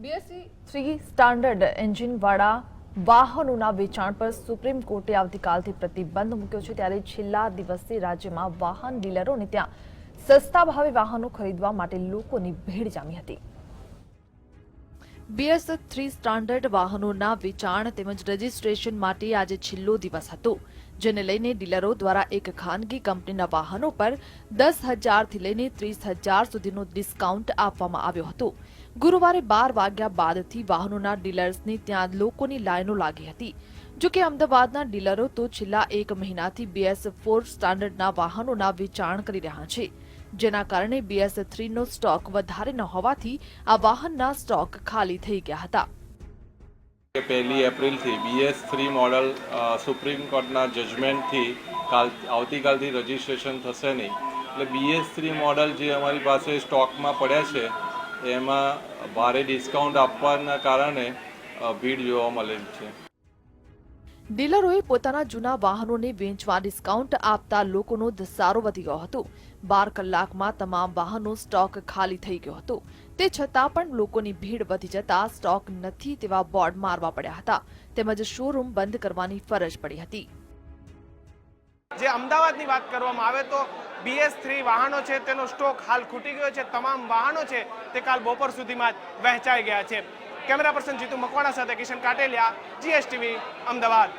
BSc three standard એન્જિનવાળા વાહનોના વેચાણ પર સુપ્રીમ કોર્ટે આવતીકાલથી પ્રતિબંધ મૂક્યો છે. ત્યારે છેલ્લા દિવસથી રાજ્યમાં વાહન ડીલરોને ત્યાં સસ્તા ભાવે વાહનો ખરીદવા માટે લોકોની ભીડ જામી હતી. બીએસ થ્રી સ્ટાન્ડર્ડ વાહનોના વેચાણ તેમજ રજીસ્ટ્રેશન માટે આજે છેલ્લો દિવસ હતો, જેને લઈને ડીલરો દ્વારા એક ખાનગી કંપનીના વાહનો પર દસ હજારથી લઈને ત્રીસ હજાર સુધીનો ડિસ્કાઉન્ટ આપવામાં આવ્યો હતો. ગુરુવારે બાર વાગ્યા બાદથી વાહનોના ડીલર્સની ત્યાં લોકોની લાઈનો લાગી હતી. જો કે અમદાવાદના ડીલરો તો છેલ્લા એક મહિનાથી બીએસ ફોર સ્ટાન્ડર્ડના વાહનોના વેચાણ કરી રહ્યા છે. જેના કારણે બીએસ થ્રીનો સ્ટોક વધારે ન હોવાથી આ વાહનના સ્ટોક ખાલી થઈ ગયા હતા. પહેલી એપ્રિલથી બીએસ થ્રી મોડલ સુપ્રીમ કોર્ટના જજમેન્ટથી કાલ, આવતીકાલથી રજિસ્ટ્રેશન થશે નહીં. એટલે બીએસ થ્રી મોડલ જે અમારી પાસે સ્ટોકમાં પડ્યા છે, એમાં ભારે ડિસ્કાઉન્ટ આપવાના કારણે ભીડ જોવા મળેલ છે. ડીલરોએ પોતાના જૂના વાહનોને વેચવા ડિસ્કાઉન્ટ આપતા લોકોનો ધસારો વધી ગયો હતો. બાર કલાકમાં તમામ વાહનો સ્ટોક ખાલી થઈ ગયો હતો. તે છતાં પણ લોકોની ભીડ વધી જતા સ્ટોક નથી તેવા બોર્ડ મારવા પડ્યા હતા. તેમજ શોરૂમ બંધ કરવાની ફરજ પડી હતી. જે અમદાવાદની વાત કરવામાં આવે તો બીએસ થ્રી વાહનો છે, તેનો સ્ટોક હાલ ખૂટી ગયો છે. તમામ વાહનો છે તે કાલ બપોર સુધીમાં જ વહેંચાઈ ગયા છે. કેમેરા પર્સન જીતુ મકવાણા સાથે કિશન કાટેલિયા જીએસટીવી અમદાવાદ.